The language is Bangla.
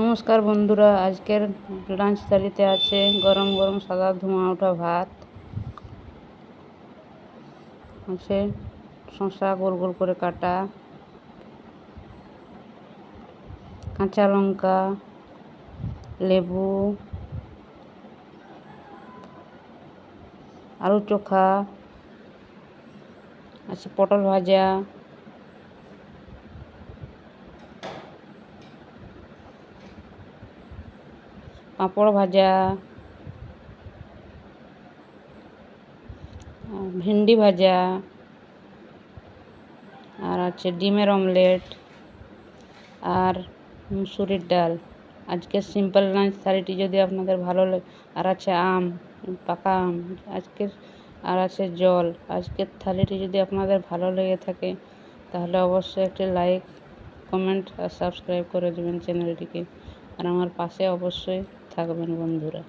নমস্কার বন্ধুরা, আজকের লাঞ্চ থালিতে আছে গরম গরম সাদা ধোঁয়া ওঠা ভাত, আছে শসা গোল গোল করে কাটা, কাঁচা লঙ্কা, লেবু আলু চোখা, আছে পটল ভাজা পাঁপড় ভাজা ভেন্ডি ভাজা, আর আছে ডিমের অমলেট, আর মুসুরির ডাল। আজকে সিম্পল লাঞ্চ থালিটি যদি আপনাদের ভালো লাগে আর আছে আম, পাকা আম, আজকের, আর আছে জল। আজকের থালিটি যদি আপনাদের ভালো লেগে থাকে, তাহলে অবশ্যই একটি লাইক, কমেন্ট, আর সাবস্ক্রাইব করে দেবেন চ্যানেলটিকে। আর আমার পাশে অবশ্যই থাকবেন বন্ধুরা।